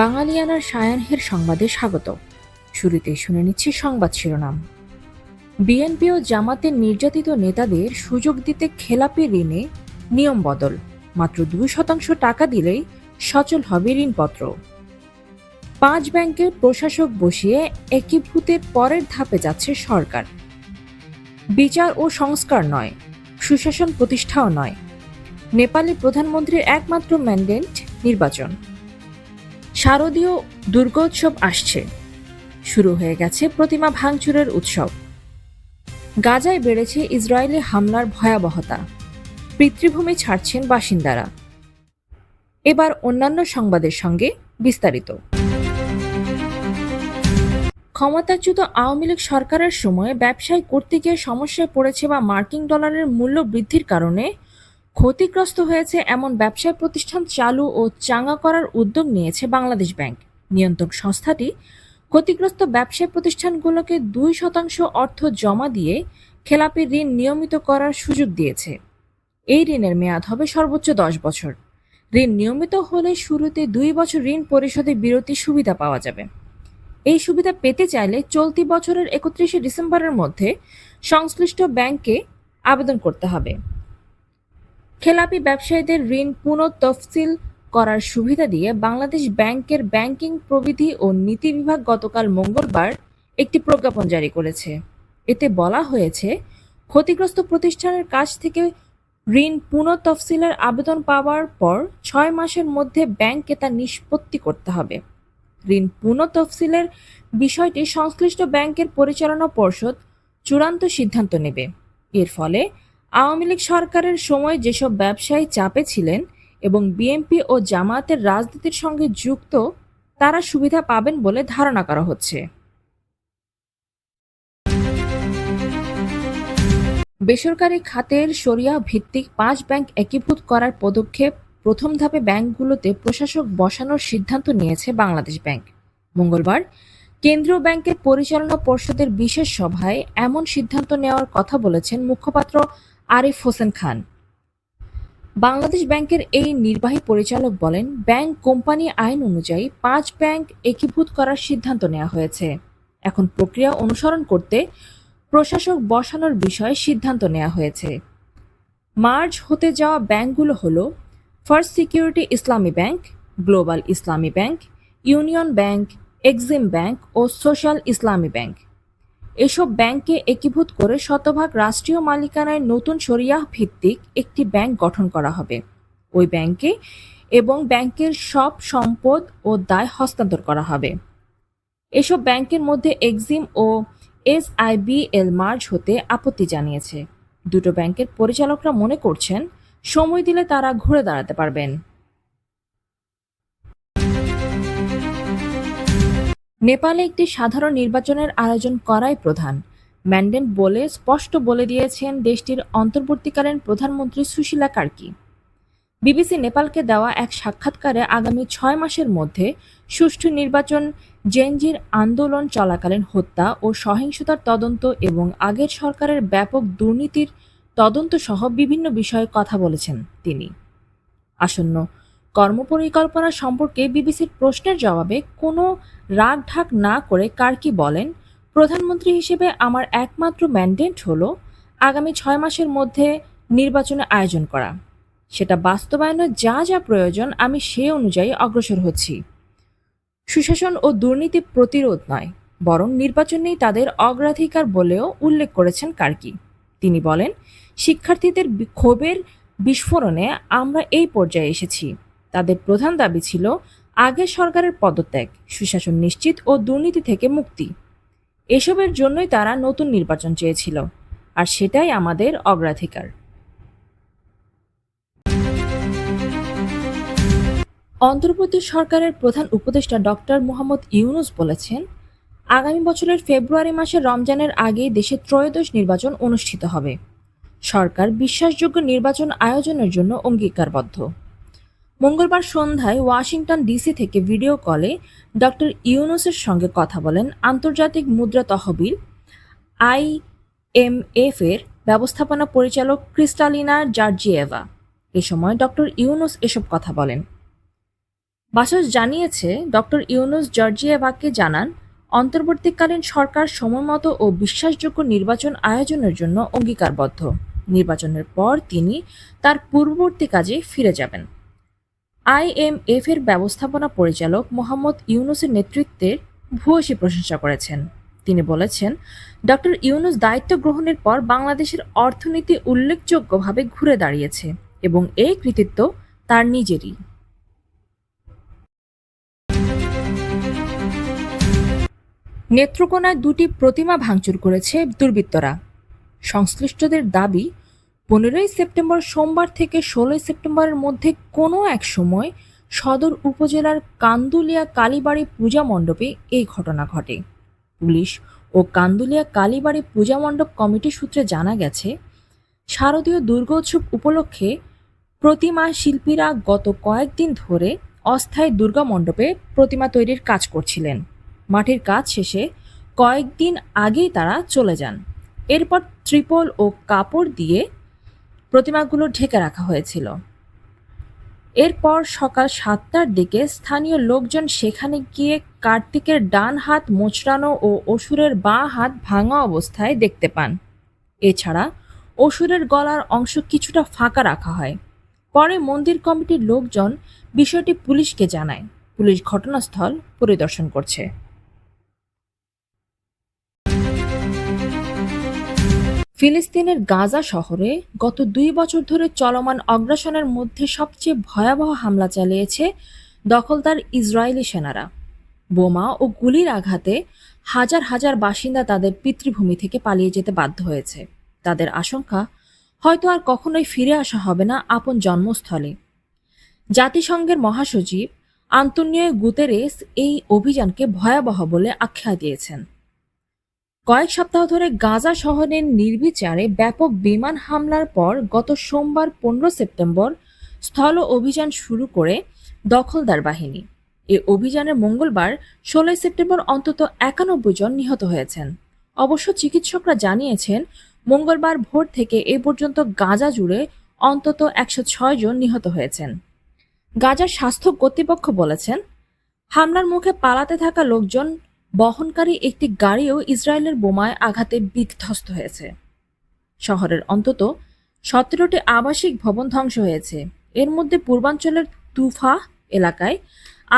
বাঙালিয়ানার সায়ানহের সংবাদে স্বাগত। শুরুতেই শুনে নিচ্ছি সংবাদ শিরোনাম। বিএনপি ও জামাতের নির্যাতিত নেতাদের সুযোগ দিতে খেলাপি ঋণে নিয়ম বদল। মাত্র দুই শতাংশ টাকা দিলেই সচল হবে ঋণপত্র। পাঁচ ব্যাংকের প্রশাসক বসিয়ে একীভূতের পরের ধাপে যাচ্ছে সরকার। বিচার ও সংস্কার নয়, সুশাসন প্রতিষ্ঠাও নয়। নেপালি প্রধানমন্ত্রীর একমাত্র ম্যান্ডেট নির্বাচন। শারদীয় দুর্গোৎসব আসছে। শুরু হয়ে গেছে প্রতিমা ভাঙচুরের উৎসব। গাজায় বেড়েছে ইসরায়েলি হামলার ভয়াবহতা। পিতৃভূমি ছাড়ছেন বাসিন্দারা। এবার অন্যান্য সংবাদের সঙ্গে বিস্তারিত। ক্ষমতাচ্যুত আওয়ামী লীগ সরকারের সময় ব্যবসায় করতে গিয়ে সমস্যায় পড়েছে বা মার্কিন ডলারের মূল্য বৃদ্ধির কারণে ক্ষতিগ্রস্ত হয়েছে এমন ব্যবসায় প্রতিষ্ঠান চালু ও চাঙা করার উদ্যোগ নিয়েছে বাংলাদেশ ব্যাংক। নিয়ন্ত্রক সংস্থাটি ক্ষতিগ্রস্ত ব্যবসায় প্রতিষ্ঠানগুলোকে দুই শতাংশ অর্থ জমা দিয়ে খেলাপি ঋণ নিয়মিত করার সুযোগ দিয়েছে। এই ঋণের মেয়াদ হবে সর্বোচ্চ দশ বছর। ঋণ নিয়মিত হলে শুরুতে দুই বছর ঋণ পরিশোধে বিরতি সুবিধা পাওয়া যাবে। এই সুবিধা পেতে চাইলে চলতি বছরের একত্রিশে ডিসেম্বরের মধ্যে সংশ্লিষ্ট ব্যাংকে আবেদন করতে হবে। খেলাপি ব্যবসায়ীদের ঋণ পুনঃতফসিল করার সুবিধা দিয়ে বাংলাদেশ ব্যাংকের ব্যাংকিং প্রবিধি ও নীতি বিভাগ গতকাল মঙ্গলবার একটি প্রজ্ঞাপন জারি করেছে। এতে বলা হয়েছে, ক্ষতিগ্রস্ত প্রতিষ্ঠানের কাছ থেকে ঋণ পুনঃতফসিলের আবেদন পাওয়ার পর ছয় মাসের মধ্যে ব্যাংককে তা নিষ্পত্তি করতে হবে। ঋণ পুনঃতফসিলের বিষয়টি সংশ্লিষ্ট ব্যাংকের পরিচালনা পর্ষদ চূড়ান্ত সিদ্ধান্ত নেবে। এর ফলে আওয়ামী লীগ সরকারের সময় যেসব ব্যবসায়ী চাপে ছিলেন এবং বিএনপি ও জামায়াতের রাজনীতির সঙ্গে যুক্ত, তারা সুবিধা পাবেন বলে ধারণা করা হচ্ছে। বেসরকারি খাতের সরিয়া ভিত্তিক পাঁচ ব্যাংক একীভূত করার পদক্ষেপ প্রথম ধাপে ব্যাংকগুলোতে প্রশাসক বসানোর সিদ্ধান্ত নিয়েছে বাংলাদেশ ব্যাংক। মঙ্গলবার কেন্দ্রীয় ব্যাংকের পরিচালনা পর্ষদের বিশেষ সভায় এমন সিদ্ধান্ত নেওয়ার কথা বলেছেন মুখপাত্র আরিফ হোসেন খান। বাংলাদেশ ব্যাংকের এই নির্বাহী পরিচালক বলেন, ব্যাংক কোম্পানি আইন অনুযায়ী পাঁচ ব্যাংক একীভূত করার সিদ্ধান্ত নেওয়া হয়েছে। এখন প্রক্রিয়া অনুসরণ করতে প্রশাসক বসানোর বিষয়ে সিদ্ধান্ত নেওয়া হয়েছে। মার্চ হতে যাওয়া ব্যাংকগুলো হলো First Security Islami Bank, Global Islami Bank, Union Bank, Exim Bank ও সোশ্যাল ইসলামী ব্যাংক। এসব ব্যাংককে একীভূত করে শতভাগ রাষ্ট্রীয় মালিকানায় নতুন শরিয়াহ ভিত্তিক একটি ব্যাংক গঠন করা হবে। ওই ব্যাংকে এবং ব্যাংকের সব সম্পদ ও দায় হস্তান্তর করা হবে। এসব ব্যাংকের মধ্যে এক্সিম ও এসআইবিএল মার্জ হতে আপত্তি জানিয়েছে। দুটো ব্যাংকের পরিচালকরা মনে করছেন, সময় দিলে তারা ঘুরে দাঁড়াতে পারবেন। নেপালে একটি সাধারণ নির্বাচনের আয়োজন করাই প্রধান। ম্যান্ডেন বলে স্পষ্ট বলে দিয়েছেন দেশটির অন্তর্বর্তীকালীন প্রধানমন্ত্রী সুশীলা কার্কি। বিবিসি নেপালকে দেওয়া এক সাক্ষাৎকারে আগামী ছয় মাসের মধ্যে সুষ্ঠু নির্বাচন, জেনজির আন্দোলন চলাকালীন হত্যা ও সহিংসতার তদন্ত এবং আগের সরকারের ব্যাপক দুর্নীতির তদন্ত সহ বিভিন্ন বিষয়ে কথা বলেছেন তিনি। আসন্ন কর্মপরিকল্পনা সম্পর্কে বিবিসির প্রশ্নের জবাবে কোনো রাগ ঢাক না করে কার্কি বলেন? প্রধানমন্ত্রী হিসেবে আমার একমাত্র ম্যান্ডেট হলো আগামী ছয় মাসের মধ্যে নির্বাচনের আয়োজন করা। সেটা বাস্তবায়নের যা যা প্রয়োজন আমি সে অনুযায়ী অগ্রসর হচ্ছি। সুশাসন ও দুর্নীতি প্রতিরোধ নয়, বরং নির্বাচনেই তাদের অগ্রাধিকার বলেও উল্লেখ করেছেন কার্কি তিনি বলেন, শিক্ষার্থীদের ক্ষোভের বিস্ফোরণে আমরা এই পর্যায়ে এসেছি। তাদের প্রধান দাবি ছিল আগের সরকারের পদত্যাগ, সুশাসন নিশ্চিত ও দুর্নীতি থেকে মুক্তি। এসবের জন্যই তারা নতুন নির্বাচন চেয়েছিল, আর সেটাই আমাদের অগ্রাধিকার। অন্তর্বর্তী সরকারের প্রধান উপদেষ্টা ডক্টর মোহাম্মদ ইউনুস বলেছেন, আগামী বছরের ফেব্রুয়ারি মাসে রমজানের আগেই দেশে ত্রয়োদশ নির্বাচন অনুষ্ঠিত হবে। সরকার বিশ্বাসযোগ্য নির্বাচন আয়োজনের জন্য অঙ্গীকারবদ্ধ। মঙ্গলবার সন্ধ্যায় ওয়াশিংটন ডিসি থেকে ভিডিও কলে ডক্টর ইউনুসের সঙ্গে কথা বলেন আন্তর্জাতিক মুদ্রা তহবিল আইএমএফ এর ব্যবস্থাপনা পরিচালক ক্রিস্টালিনা জার্জিয়েভা। এ সময় ডক্টর ইউনুস এসব কথা বলেন। বাসস জানিয়েছে, ডক্টর ইউনুস জর্জিয়েভাকে জানান, অন্তর্বর্তীকালীন সরকার সময়মতো ও বিশ্বাসযোগ্য নির্বাচন আয়োজনের জন্য অঙ্গীকারবদ্ধ। নির্বাচনের পর তিনি তার পূর্ববর্তী কাজে ফিরে যাবেন। আইএমএফ এর ব্যবস্থাপনা পরিচালক মোহাম্মদ ইউনুসের নেতৃত্বের ভূয়সী প্রশংসা করেছেন। তিনি বলেছেন, ডক্টর ইউনুস দায়িত্ব গ্রহণের পর বাংলাদেশের অর্থনীতি উল্লেখযোগ্যভাবে ঘুরে দাঁড়িয়েছে এবং এই কৃতিত্ব তার নিজেরই। নেত্রকোনায় দুটি প্রতিমা ভাঙচুর করেছে দুর্বৃত্তরা। সংশ্লিষ্টদের দাবি পনেরোই সেপ্টেম্বর সোমবার থেকে ষোলোই সেপ্টেম্বরের মধ্যে কোনো এক সময় সদর উপজেলার কান্দুলিয়া কালীবাড়ি পূজা মণ্ডপে এই ঘটনা ঘটে। পুলিশ ও কান্দুলিয়া কালীবাড়ি পূজা মণ্ডপ কমিটি সূত্রে জানা গেছে, শারদীয় দুর্গোৎসব উপলক্ষে প্রতিমা শিল্পীরা গত কয়েকদিন ধরে অস্থায়ী দুর্গা মণ্ডপে প্রতিমা তৈরির কাজ করছিলেন। মাটির কাজ শেষে কয়েকদিন আগেই তারা চলে যান। এরপর ত্রিপল ও কাপড় দিয়ে প্রতিমাগুলো ঢেকে রাখা হয়েছিল। এরপর সকাল সাতটার দিকে স্থানীয় লোকজন সেখানে গিয়ে কার্তিকের ডান হাত মোচড়ানো ও অসুরের বাঁ হাত ভাঙা অবস্থায় দেখতে পান। এছাড়া অসুরের গলার অংশ কিছুটা ফাঁকা রাখা হয়। পরে মন্দির কমিটির লোকজন বিষয়টি পুলিশকে জানায়। পুলিশ ঘটনাস্থল পরিদর্শন করছে। ফিলিস্তিনের গাজা শহরে গত দুই বছর ধরে চলমান অগ্রাসনের মধ্যে সবচেয়ে ভয়াবহ হামলা চালিয়েছে দখলদার ইসরায়েলি সেনারা। বোমা ও গুলির আঘাতে হাজার হাজার বাসিন্দা তাদের পিতৃভূমি থেকে পালিয়ে যেতে বাধ্য হয়েছে। তাদের আশঙ্কা, হয়তো আর কখনোই ফিরে আসা হবে না আপন জন্মস্থলে। জাতিসংঘের মহাসচিব আন্তনিও গুতেরেস এই অভিযানকে ভয়াবহ বলে আখ্যা দিয়েছেন। কয়েক সপ্তাহ ধরে গাজা শহরের নির্বিচারে ব্যাপক বিমান হামলার পর গত সোমবার পনেরো সেপ্টেম্বর স্থল অভিযান শুরু করে দখলদার বাহিনী। এ অভিযানে মঙ্গলবার ষোলোই সেপ্টেম্বর অন্তত একানব্বই জন নিহত হয়েছেন। অবশ্য চিকিৎসকরা জানিয়েছেন, মঙ্গলবার ভোর থেকে এ পর্যন্ত গাজা জুড়ে অন্তত একশো ছয় জন নিহত হয়েছেন। গাজার স্বাস্থ্য কর্তৃপক্ষ বলেছেন, হামলার মুখে পালাতে থাকা লোকজন বহনকারী একটি গাড়িও ইসরায়েলের বোমায় আঘাতে বিধ্বস্ত হয়েছে। শহরের অন্তত সতেরোটি আবাসিক ভবন ধ্বংস হয়েছে। এর মধ্যে পূর্বাঞ্চলের তুফা এলাকায়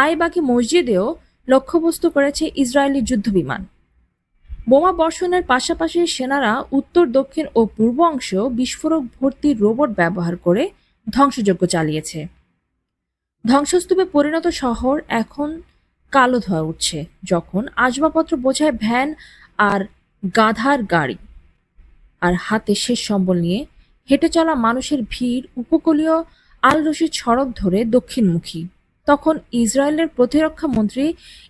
আইবাকি মসজিদেও লক্ষ্যবস্তু করেছে ইসরায়েলি যুদ্ধবিমান। বোমা বর্ষণের পাশাপাশি সেনারা উত্তর, দক্ষিণ ও পূর্ব অংশেও বিস্ফোরক ভর্তি রোবট ব্যবহার করে ধ্বংসযজ্ঞ চালিয়েছে। ধ্বংসস্তূপে পরিণত শহর এখন কালো ধোয়া উঠছে যখন আসবাবপত্র বোঝায় ভ্যান আর গাধার গাড়ি। আর হাতে শেষ সম্বল নিয়ে হেঁটে চলা মানুষের ভিড়, উপকূলীয় আল রশিদ সড়ক ধরে দক্ষিণমুখী। তখন ইসরায়েলের প্রতিরক্ষা মন্ত্রী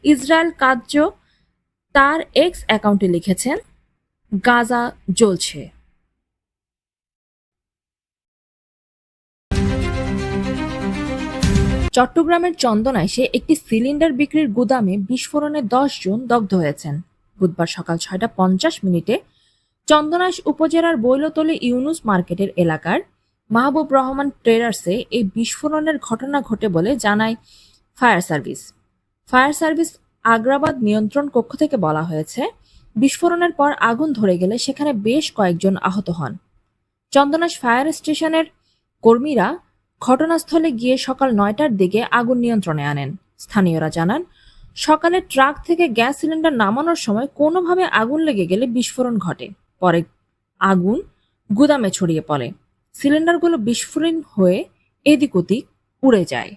ইসরায়েল কার্য তার এক্স অ্যাকাউন্টে লিখেছেন, গাজা জ্বলছে। চট্টগ্রামের চন্দনাইশে একটি সিলিন্ডার বিক্রির গুদামে বিস্ফোরণে দশ জন দগ্ধ হয়েছেন। বুধবার সকাল ছয়টা পঞ্চাশ মিনিটে চন্দনাশ উপজেলার বৈলতলী ইউনুস মার্কেটের এলাকার মাহবুব রহমান ট্রেডার্সে এই বিস্ফোরণের ঘটনা ঘটে বলে জানায় fire service. Fire service Agrabad নিয়ন্ত্রণ কক্ষ থেকে বলা হয়েছে, বিস্ফোরণের পর আগুন ধরে গেলে সেখানে বেশ কয়েকজন আহত হন। চন্দনাশ ফায়ার স্টেশনের কর্মীরা ঘটনাস্থলে গিয়ে সকাল নয়টার দিকে আগুন নিয়ন্ত্রণে আনেন। স্থানীয়রা জানান, সকালে ট্রাক থেকে গ্যাস সিলিন্ডার নামানোর সময় কোনোভাবে আগুন লেগে গেলে বিস্ফোরণ ঘটে। পরে আগুন গুদামে ছড়িয়ে পড়ে। সিলিন্ডারগুলো বিস্ফোরণ হয়ে এদিক ওদিক উড়ে যায়।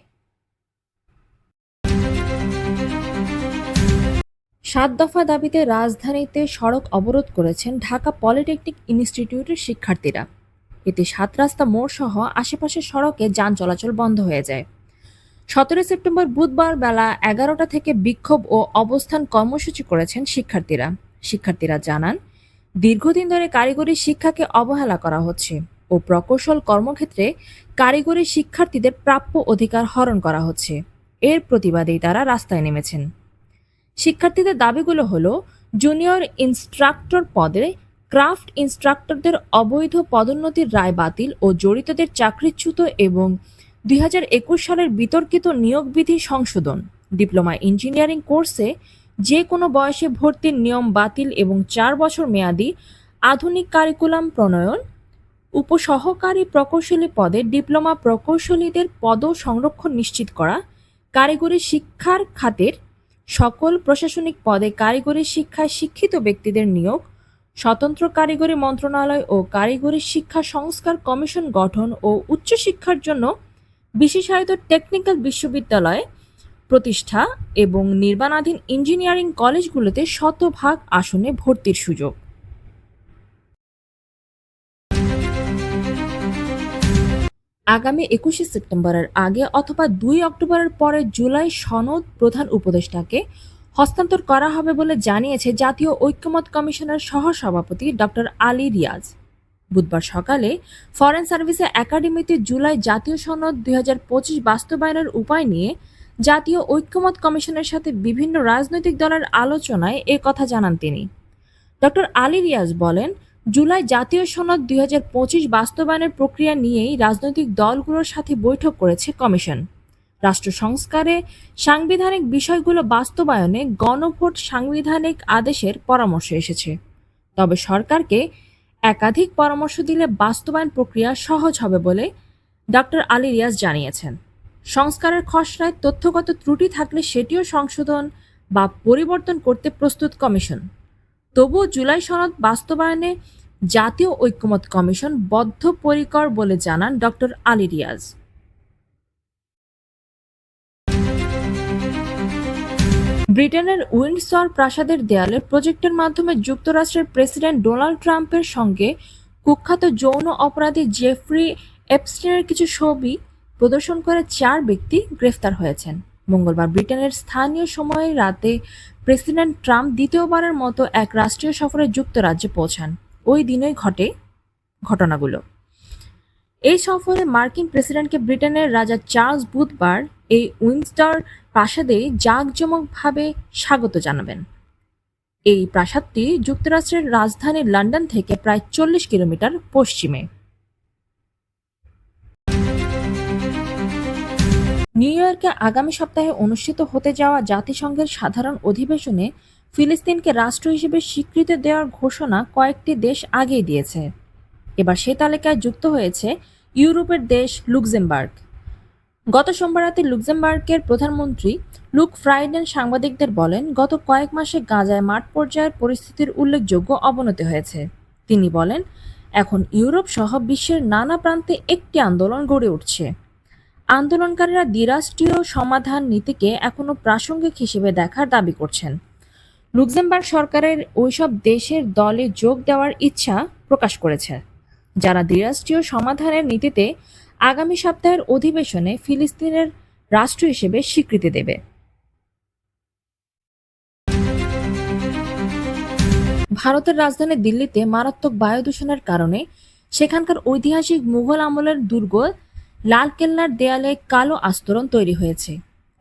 সাত দফা দাবিতে রাজধানীতে সড়ক অবরোধ করেছেন ঢাকা পলিটেকনিক ইনস্টিটিউটের শিক্ষার্থীরা। এতে সাত রাস্তা মোড় সহ আশেপাশের সড়কে যান চলাচল বন্ধ হয়ে যায়। সতেরো সেপ্টেম্বর বুধবার বেলা এগারোটা থেকে বিক্ষোভ ও অবস্থান কর্মসূচি করেছেন শিক্ষার্থীরা। শিক্ষার্থীরা জানান, দীর্ঘদিন ধরে কারিগরি শিক্ষাকে অবহেলা করা হচ্ছে ও প্রকৌশল কর্মক্ষেত্রে কারিগরি শিক্ষার্থীদের প্রাপ্য অধিকার হরণ করা হচ্ছে। এর প্রতিবাদেই তারা রাস্তায় নেমেছেন। শিক্ষার্থীদের দাবিগুলো হলো, জুনিয়র ইনস্ট্রাক্টর পদে ক্রাফট ইনস্ট্রাক্টরদের অবৈধ পদোন্নতির রায় বাতিল ও জড়িতদের চাকরিচ্যুত এবং দুই হাজার একুশ সালের বিতর্কিত নিয়োগ বিধি সংশোধন। ডিপ্লোমা ইঞ্জিনিয়ারিং কোর্সে যে কোনো বয়সে ভর্তির নিয়ম বাতিল এবং চার বছর মেয়াদি আধুনিক কারিকুলাম প্রণয়ন। উপসহকারী প্রকৌশলী পদে ডিপ্লোমা প্রকৌশলীদের পদ সংরক্ষণ নিশ্চিত করা। কারিগরি শিক্ষার খাতের সকল প্রশাসনিক পদে কারিগরি শিক্ষায় শিক্ষিত ব্যক্তিদের নিয়োগ। স্বতন্ত্র কারিগরি মন্ত্রণালয় ও কারিগরি শিক্ষা সংস্কার কমিশন গঠন ও উচ্চশিক্ষার জন্য বিশেষায়িত টেকনিক্যাল বিশ্ববিদ্যালয় প্রতিষ্ঠা এবং নির্মাণাধীন ইঞ্জিনিয়ারিং কলেজগুলোতে শতভাগ আসনে ভর্তির সুযোগ। আগামী একুশে সেপ্টেম্বরের আগে অথবা দুই অক্টোবরের পরে জুলাই সনদ প্রধান উপদেষ্টাকে হস্তান্তর করা হবে বলে জানিয়েছে জাতীয় ঐক্যমত কমিশনের সহসভাপতি ডক্টর আলী রিয়াজ। বুধবার সকালে ফরেন সার্ভিসে একাডেমিতে জুলাই জাতীয় সনদ দুই হাজার পঁচিশ বাস্তবায়নের উপায় নিয়ে জাতীয় ঐক্যমত কমিশনের সাথে বিভিন্ন রাজনৈতিক দলের আলোচনায় এ কথা জানান তিনি। ডক্টর আলী রিয়াজ বলেন, জুলাই জাতীয় সনদ দুই হাজার পঁচিশ বাস্তবায়নের প্রক্রিয়া নিয়েই রাজনৈতিক দলগুলোর সাথে বৈঠক করেছে কমিশন। রাষ্ট্র সংস্কারে সাংবিধানিক বিষয়গুলো বাস্তবায়নে গণভোট সাংবিধানিক আদেশের পরামর্শ এসেছে। তবে সরকারকে একাধিক পরামর্শ দিলে বাস্তবায়ন প্রক্রিয়া সহজ হবে বলে ডক্টর আলী রিয়াজ জানিয়েছেন। সংস্কারের খসড়ায় তথ্যগত ত্রুটি থাকলে সেটিও সংশোধন বা পরিবর্তন করতে প্রস্তুত কমিশন। তবুও জুলাই সনদ বাস্তবায়নে জাতীয় ঐক্যমত কমিশন বদ্ধপরিকর বলে জানান ডক্টর আলী রিয়াজ। ব্রিটেনের উইন্ডসর প্রাসাদের দেয়ালে প্রজেক্টের মাধ্যমে যুক্তরাষ্ট্রের প্রেসিডেন্ট ডোনাল্ড ট্রাম্পের সঙ্গে কুখ্যাত যৌন অপরাধী জেফ্রি এপস্টিনের কিছু ছবি প্রদর্শন করে চার ব্যক্তি গ্রেফতার হয়েছেন। মঙ্গলবার ব্রিটেনের স্থানীয় সময়ে রাতে প্রেসিডেন্ট ট্রাম্প দ্বিতীয়বারের মতো এক রাষ্ট্রীয় সফরে যুক্তরাজ্যে পৌঁছান। ওই দিনই ঘটে ঘটনাগুলো। এই সফরে মার্কিন প্রেসিডেন্টকে ব্রিটেনের রাজা চার্লস বুধবার এই উইন্সডর প্রাসাদে জাঁকজমকভাবে স্বাগত জানাবেন। এই প্রাসাদটি যুক্তরাষ্ট্রের রাজধানী লন্ডন থেকে প্রায় চল্লিশ কিলোমিটার পশ্চিমে। নিউ ইয়র্কে আগামী সপ্তাহে অনুষ্ঠিত হতে যাওয়া জাতিসংঘের সাধারণ অধিবেশনে ফিলিস্তিনকে রাষ্ট্র হিসেবে স্বীকৃতি দেওয়ার ঘোষণা কয়েকটি দেশ আগেই দিয়েছে। এবার সে তালিকায় যুক্ত হয়েছে ইউরোপের দেশ লুক্সেমবার্গ। গত সোমবার রাতে লুক্সেমবার্গের প্রধানমন্ত্রী লুক ফ্রাইডেন সাংবাদিকদের বলেন, গত কয়েক মাসে গাজায় মাঠ পর্যায়ের পরিস্থিতির উল্লেখযোগ্য অবনতি হয়েছে। তিনি বলেন, এখন ইউরোপ সহ বিশ্বের নানা প্রান্তে একটি আন্দোলন গড়ে উঠছে। আন্দোলনকারীরা দ্বিরাষ্ট্রীয় সমাধান নীতিকে এখনও প্রাসঙ্গিক হিসেবে দেখার দাবি করছেন। লুক্সেমবার্গ সরকারের ওইসব দেশের দলে যোগ দেওয়ার ইচ্ছা প্রকাশ করেছে, যারা দ্বিরাষ্ট্রীয় সমাধানের নীতিতে আগামী সপ্তাহের অধিবেশনে ফিলিস্তিনের রাষ্ট্র হিসেবে স্বীকৃতি দেবে। ভারতের রাজধানী দিল্লিতে মারাত্মক বায়ু দূষণের কারণে সেখানকার ঐতিহাসিক মুঘল আমলের দুর্গ লালকেল্লার দেয়ালে কালো আস্তরণ তৈরি হয়েছে।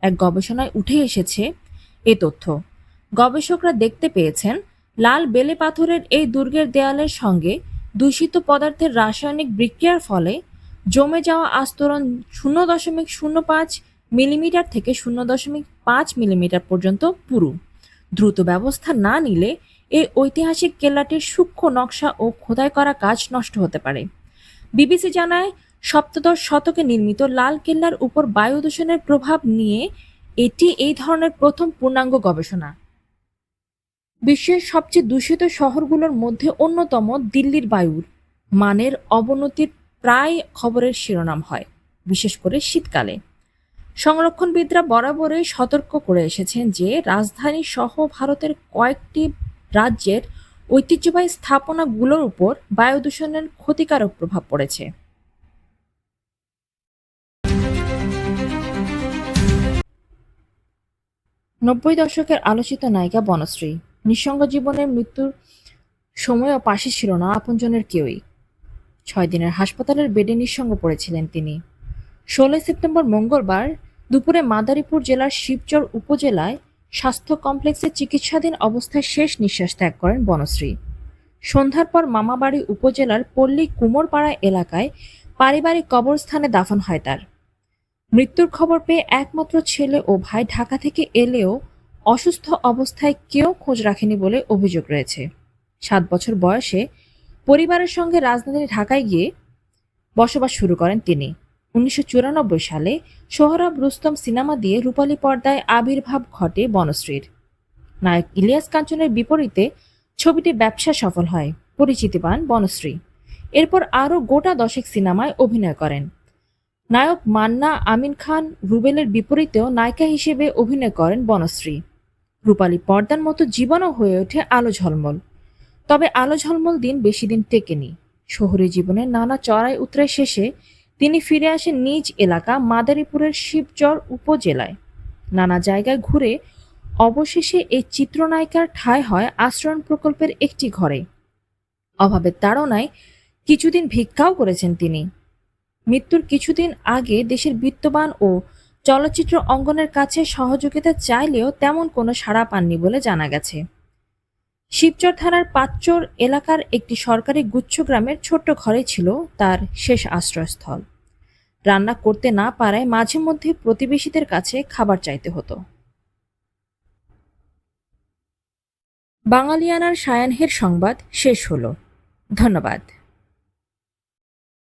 এক গবেষণায় উঠে এসেছে এ তথ্য। গবেষকরা দেখতে পেয়েছেন, লাল বেলে পাথরের এই দুর্গের দেয়ালের সঙ্গে দূষিত পদার্থের রাসায়নিক বিক্রিয়ার ফলে জমে যাওয়া আস্তরণ শূন্য দশমিক শূন্য পাঁচ মিলিমিটার থেকে শূন্য দশমিক পাঁচ মিলিমিটার পর্যন্ত পুরু। দ্রুত ব্যবস্থা না নিলে এই ঐতিহাসিক কেল্লাটির সূক্ষ্ম নকশা ও খোদাই করা কাজ নষ্ট হতে পারে। বিবিসি জানায়, সপ্তদশ শতকে নির্মিত লাল কেল্লার উপর বায়ু দূষণের প্রভাব নিয়ে এটি এই ধরনের প্রথম পূর্ণাঙ্গ গবেষণা। বিশ্বের সবচেয়ে দূষিত শহরগুলোর মধ্যে অন্যতম দিল্লির বায়ুর। মানের অবনতির প্রায় খবরের শিরোনাম হয়, বিশেষ করে শীতকালে। সংরক্ষণবিদরা বরাবরই সতর্ক করে এসেছেন যে, রাজধানী সহ ভারতের কয়েকটি রাজ্যের ঐতিহ্যবাহী স্থাপনাগুলোর উপর বায়ু দূষণের ক্ষতিকারক প্রভাব পড়েছে। নব্বই দশকের আলোচিত নায়িকা বনশ্রী, নিঃসঙ্গ জীবনের মৃত্যুর সময়ও পাশে ছিল না আপনজনের কেউই। ছয় দিনের হাসপাতালের বেডে নিঃসঙ্গ পড়েছিলেন তিনি। ষোলোই সেপ্টেম্বর মঙ্গলবার দুপুরে মাদারীপুর জেলার শিবচর উপজেলায় স্বাস্থ্য কমপ্লেক্সে চিকিৎসাধীন অবস্থায় শেষ নিঃশ্বাস ত্যাগ করেন বনশ্রী। সন্ধ্যার পর মামাবাড়ি উপজেলার পল্লী কুমোরপাড়া এলাকায় পারিবারিক কবরস্থানে দাফন হয় তার। মৃত্যুর খবর পেয়ে একমাত্র ছেলে ও ভাই ঢাকা থেকে এলেও অসুস্থ অবস্থায় কেউ খোঁজ রাখেনি বলে অভিযোগ রয়েছে। সাত বছর বয়সে পরিবারের সঙ্গে রাজধানী ঢাকায় গিয়ে বসবাস শুরু করেন তিনি। উনিশশো চুরানব্বই সালে সোহরাব রুস্তম সিনেমা দিয়ে রূপালী পর্দায় আবির্ভাব ঘটে বনশ্রীর। নায়ক ইলিয়াস কাঞ্চনের বিপরীতে ছবিটি ব্যবসা সফল হয়, পরিচিতি পান বনশ্রী। এরপর আরও গোটা দশেক সিনেমায় অভিনয় করেন। নায়ক মান্না আমিন খান রুবেলের বিপরীতেও নায়িকা হিসেবে অভিনয় করেন বনশ্রী। রূপালী পর্দার মতো জীবনও হয়ে ওঠে আলো ঝলমল। তবে আলো ঝলমল দিন বেশি দিন টেকেনি। শহরে জীবনের নানা চড়াই উতরাই শেষে তিনি ফিরে আসেন নিজ এলাকা মাদারীপুরের শিবচর উপজেলায়। নানা জায়গায় ঘুরে অবশেষে এই চিত্রনায়িকার ঠাঁই হয় আশ্রয়ণ প্রকল্পের একটি ঘরে। অভাবের তাড়নায় কিছুদিন ভিক্ষাও করেছেন তিনি। মৃত্যুর কিছুদিন আগে দেশের বিত্তবান ও চলচ্চিত্র অঙ্গনের কাছে সহযোগিতা চাইলেও তেমন কোনো সাড়া পাননি বলে জানা গেছে। শিবচর থানার পাঁচচর এলাকার একটি সরকারি গুচ্ছ গ্রামের ছোট্ট ঘরে ছিল তার শেষ আশ্রয়স্থল। রান্না করতে না পারায় মাঝে মধ্যে প্রতিবেশীদের কাছে খাবার চাইতে হতো। বাঙালিয়ানার সায়ানহের সংবাদ শেষ হলো। ধন্যবাদ।